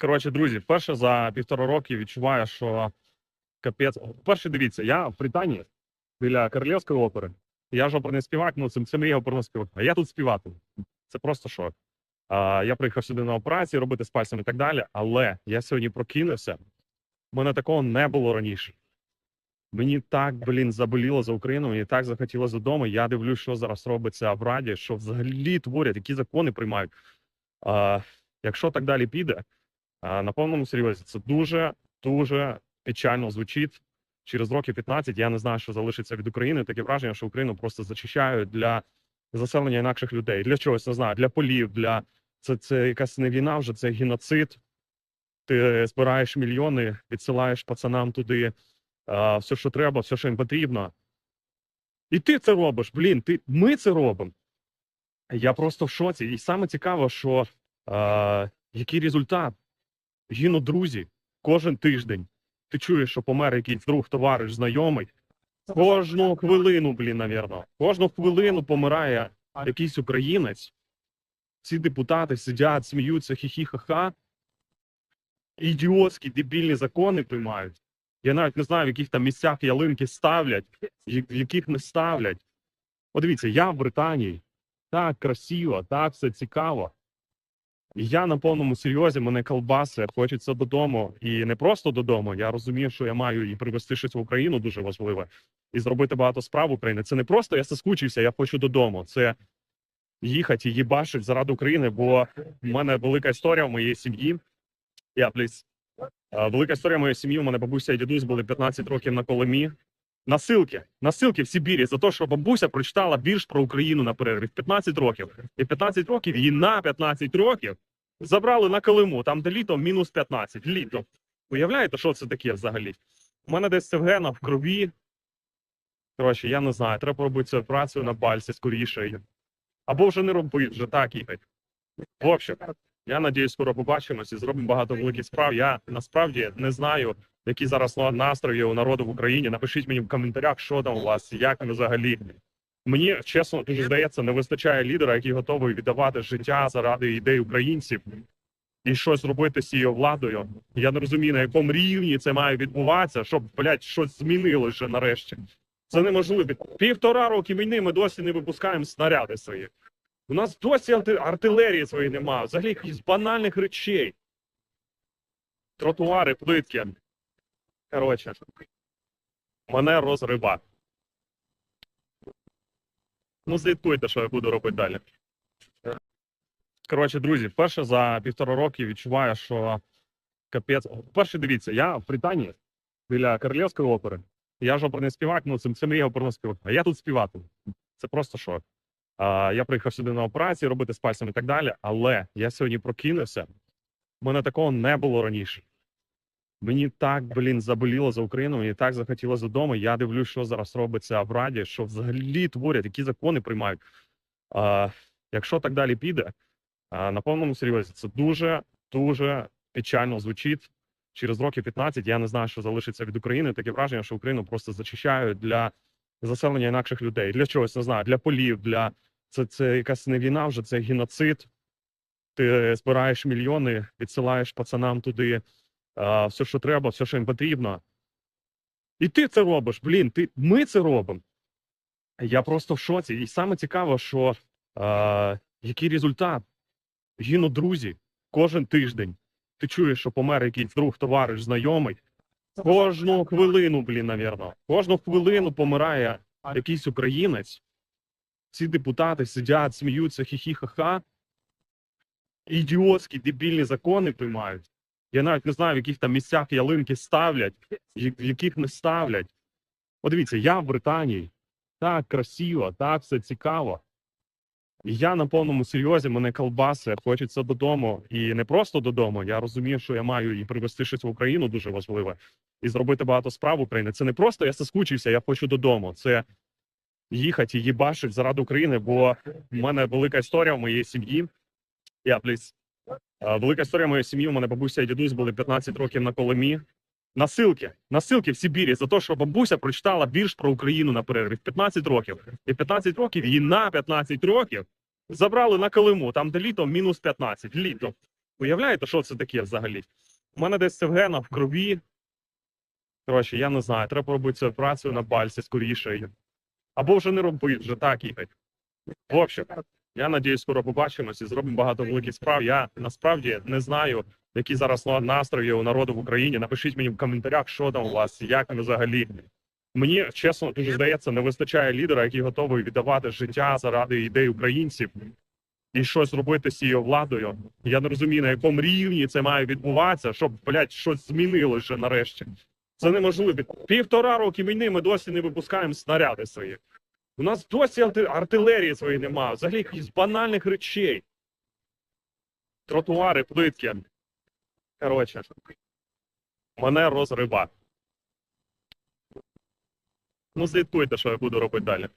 Коротше, друзі, перше за півтора роки відчуваю, що капець. Перше, дивіться, я в Британії біля Королівської опери. Я ж оперний співак, ну це, мрія оперного співака. А я тут співати. Це просто шок. А, я приїхав сюди на операцію робити з пальцем і так далі. Але я сьогодні прокинувся. У мене такого не було раніше. Мені так, блін, заболіло за Україну, мені так захотілося додому. Я дивлюсь, що зараз робиться в Раді, що взагалі творять, які закони приймають. А, якщо так далі піде, на повному серйозі це дуже дуже печально звучить. Через років 15 я не знаю, що залишиться від України. Таке враження, що Україну просто зачищають для заселення інакших людей. Для чогось не знаю, для полів, для це, це якась не війна, вже це геноцид. Ти збираєш мільйони, відсилаєш пацанам туди а, все, що треба, все, що їм потрібно. І ти це робиш, блін, ти, ми це робимо. Я просто в шоці. І саме цікаво, що а, який результат? Гинуть друзі кожен тиждень. Ти чуєш, що помер якийсь друг, товариш, знайомий. Кожну хвилину, блін, навірно. Кожну хвилину помирає якийсь українець. Ці депутати сидять, сміються, хі-хі-ха-ха. Ідіотські дебільні закони приймають. Я навіть не знаю, в яких там місцях ялинки ставлять, в яких не ставлять. От дивіться, я в Британії. Так красиво, так все цікаво. Я на повному серйозі, мене колбаси, хочеться додому. І не просто додому. Я розумію, що я маю і привезти щось в Україну дуже важливе, і зробити багато справ в Україні. Це не просто я соскучився, я хочу додому. Це їхати і їбашить заради України, бо в мене велика історія в моїй сім'ї. Я пліс. Е, Велика історія моєї сім'ї. У мене бабуся і дідусь були 15 років на Колимі. Насилки, насилки в Сибірі за те, що бабуся прочитала вірш про Україну на перерві в 15 років. І в 15 років її на 15 років забрали на Колиму, там де літом мінус 15. Літом. Уявляєте, що це таке взагалі? У мене десь це в крові. Коротше, я не знаю, треба робити цю операцію на пальці скоріше. Або вже не робити, вже так їхати. В общем, я надіюсь, скоро побачимось і зробимо багато великих справ. Я насправді не знаю, які зараз настрої у народу в Україні. Напишіть мені в коментарях, що там у вас, як взагалі. Мені чесно дуже здається, не вистачає лідера, який готовий віддавати життя заради ідей українців і щось робити з цією владою. Я не розумію, на якому рівні це має відбуватися, щоб блядь, щось змінилося нарешті. Це неможливо. Півтора роки війни ми досі не випускаємо снаряди свої. У нас досі артилерії своєї немає, взагалі якихось банальних речей. Тротуари, плитки. Коротше, мене розриба. Ну, слідкуйте, що я буду робити далі. Коротше, друзі, перше за півтора роки відчуваю, що капець. Перше, дивіться, я в Британії біля Королівської опери. Я ж оперний співак, ну це, мрія оперного співака. А я тут співати. Це просто шок. А, я приїхав сюди на операцію робити з пальцем і так далі. Але я сьогодні прокинувся. У мене такого не було раніше. Мені так, блін, заболіло за Україну, мені так захотілося додому. Я дивлюсь, що зараз робиться в Раді, що взагалі творять, які закони приймають. А, якщо так далі піде, а, на повному серйозі це дуже дуже печально звучить. Через років 15 я не знаю, що залишиться від України. Таке враження, що Україну просто зачищають для заселення інакших людей. Для чогось не знаю, для полів, для це, це якась не війна, вже це геноцид. Ти збираєш мільйони, відсилаєш пацанам туди все, що треба, все, що їм потрібно. І ти це робиш, блін, ти, ми це робимо. Я просто в шоці. І саме цікаво, що а, який результат? Гинуть друзі кожен тиждень. Ти чуєш, що помер якийсь друг, товариш, знайомий. Кожну хвилину, блін, навірно. Кожну хвилину помирає якийсь українець. Ці депутати сидять, сміються, хі-хі-ха-ха. Ідіотські дебільні закони приймають. Я навіть не знаю, в яких там місцях ялинки ставлять, в яких не ставлять. От дивіться, я в Британії. Так красиво, так все цікаво. І я на повному серйозі, мене колбаси, хочеться додому. І не просто додому. Я розумію, що я маю і привезти щось в Україну дуже важливе, і зробити багато справ в Україні. Це не просто я соскучився, я хочу додому. Це їхати і їбашить заради України, бо в мене велика історія в моїй сім'ї. Я пліс. Е, Велика історія моєї сім'ї. У мене бабуся і дідусь були 15 років на Колимі. Насилки, насилки в Сибірі за те, що бабуся прочитала вірш про Україну на перерві в 15 років. І в 15 років її на 15 років забрали на Колиму, там де літом мінус 15. Літом. Уявляєте, що це таке взагалі? У мене десь це в генах в крові. Коротше, я не знаю, треба робити цю операцію на пальці скоріше. Або вже не робити, вже так їхати. В общем, я надіюсь, скоро побачимось і зробимо багато великих справ. Я насправді не знаю, які зараз настрої у народу в Україні. Напишіть мені в коментарях, що там у вас, як ви взагалі. Мені чесно дуже здається, не вистачає лідера, який готовий віддавати життя заради ідей українців і щось робити з цією владою. Я не розумію, на якому рівні це має відбуватися, щоб блядь, щось змінилося нарешті. Це неможливо. Півтора роки війни ми досі не випускаємо снаряди свої. У нас досі артилерії своєї немає, взагалі якихось банальних речей. Тротуари, плитки. Коротше, мене розрива. Ну, слідкуйте, що я буду робити далі.